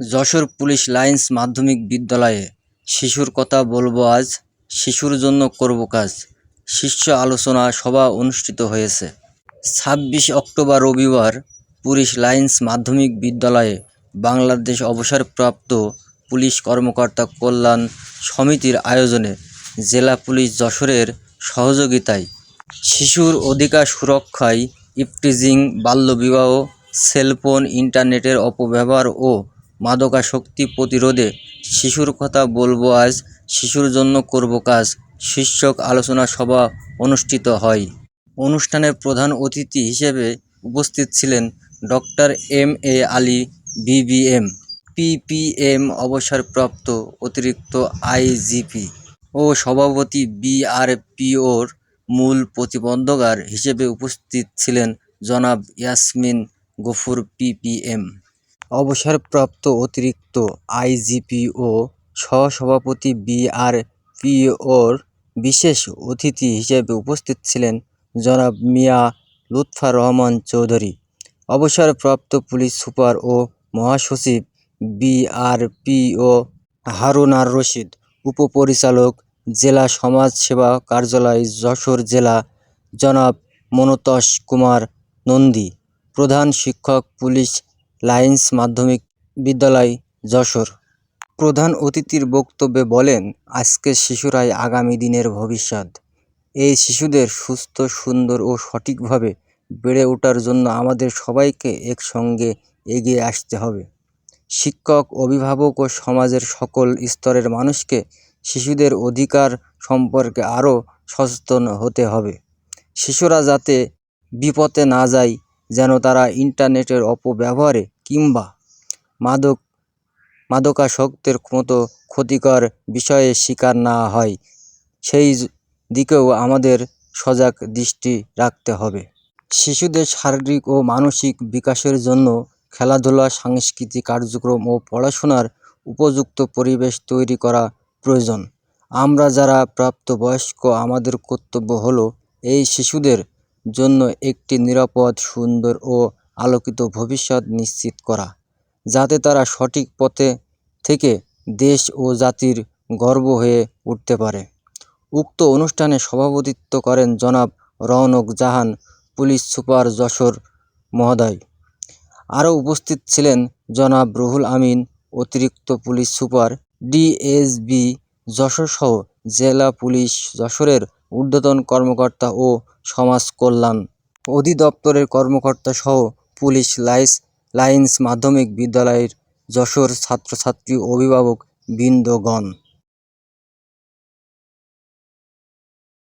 Jessore police lines মাধ্যমিক বিদ্যালয়ে শিশুর কথা বলব আজ, শিশুর জন্য করব কাজ। শীর্ষ আলোচনা সভা অনুষ্ঠিত হয়েছে। ছাব্বিশ অক্টোবর রবিবার পুলিশ লাইন্স মাধ্যমিক বিদ্যালয়ে বাংলাদেশ অবসরপ্রাপ্ত পুলিশ কর্মকর্তা কল্যাণ সমিতির আয়োজনে জেলা পুলিশ যশোরের সহযোগিতায় শিশুর অধিকার সুরক্ষায় ইফটিজিং বাল্যবিবাহ, সেলফোন, ইন্টারনেটের অপব্যবহার ও মাদকাসক্তি প্রতিরোধে শিশুর কথা বলব আজ, শিশুর জন্য করব কাজ, শীর্ষক আলোচনা সভা অনুষ্ঠিত হয়। অনুষ্ঠানে প্রধান অতিথি হিসেবে উপস্থিত ছিলেন doctor M A Ali BBM PPM অবসরপ্রাপ্ত অতিরিক্ত আইজিপি ও সভাপতি বিআরপিওর মূল প্রতিবন্ধকার হিসেবে উপস্থিত ছিলেন জনাব ইয়াসমিন গফুর পিপিএম অবসরপ্রাপ্ত অতিরিক্ত আইজিপি ও সহসভাপতি বিআরপিওর বিশেষ অতিথি হিসেবে উপস্থিত ছিলেন জনাব মিয়া লুৎফা রহমান চৌধুরী। অবসরপ্রাপ্ত পুলিশ সুপার ও মহাসচিব বিআরপিও হারুনার রশিদ, উপপরিচালক জেলা সমাজ সেবা কার্যালয় যশোর জেলা জনাব মনতোষ কুমার নন্দী, প্রধান শিক্ষক পুলিশ লাইন্স মাধ্যমিক বিদ্যালয়, যশোর। প্রধান অতিথির বক্তব্যে বলেন, আজকের শিশুরাই আগামী দিনের ভবিষ্যৎ। এই শিশুদের সুস্থ, সুন্দর ও সঠিকভাবে বেড়ে ওঠার জন্য আমাদের সবাইকে একসঙ্গে এগিয়ে আসতে হবে। শিক্ষক, অভিভাবক ও সমাজের সকল স্তরের মানুষকে শিশুদের অধিকার সম্পর্কে আরও সচেতন হতে হবে। শিশুরা যাতে বিপথে না যায় যেন তারা ইন্টারনেটের অপব্যবহারে কিংবা মাদক মাদকাসক্তের মতো ক্ষতিকর বিষয়ে শিকার না হয়। সেই দিকেও আমাদের সজাগ দৃষ্টি রাখতে হবে। শিশুদের শারীরিক ও মানসিক বিকাশের জন্য খেলাধুলা, সাংস্কৃতিক কার্যক্রম ও পড়াশোনার উপযুক্ত পরিবেশ তৈরি করা প্রয়োজন। আমরা যারা প্রাপ্তবয়স্ক, আমাদের কর্তব্য হলো এই শিশুদের জন্য একটি নিরাপদ, সুন্দর ও আলোকিত ভবিষ্যৎ নিশ্চিত করা, যাতে তারা সঠিক পথে থেকে দেশ ও জাতির গর্ব হয়ে উঠতে পারে। উক্ত অনুষ্ঠানে সভাপতিত্ব করেন জনাব রওনক জাহান, পুলিশ সুপার যশোর মহোদয়। আরও উপস্থিত ছিলেন জনাব রুহুল আমিন, অতিরিক্ত পুলিশ সুপার ডিএসবি যশোরসহ জেলা পুলিশ যশোরের ঊর্ধ্বতন কর্মকর্তা ও সমাজ কল্যাণ অধিদপ্তরের কর্মকর্তাসহ পুলিশ লাইস, লাইন্স মাধ্যমিক বিদ্যালয়ের যশোর ছাত্রছাত্রী অভিভাবক বৃন্দগণ।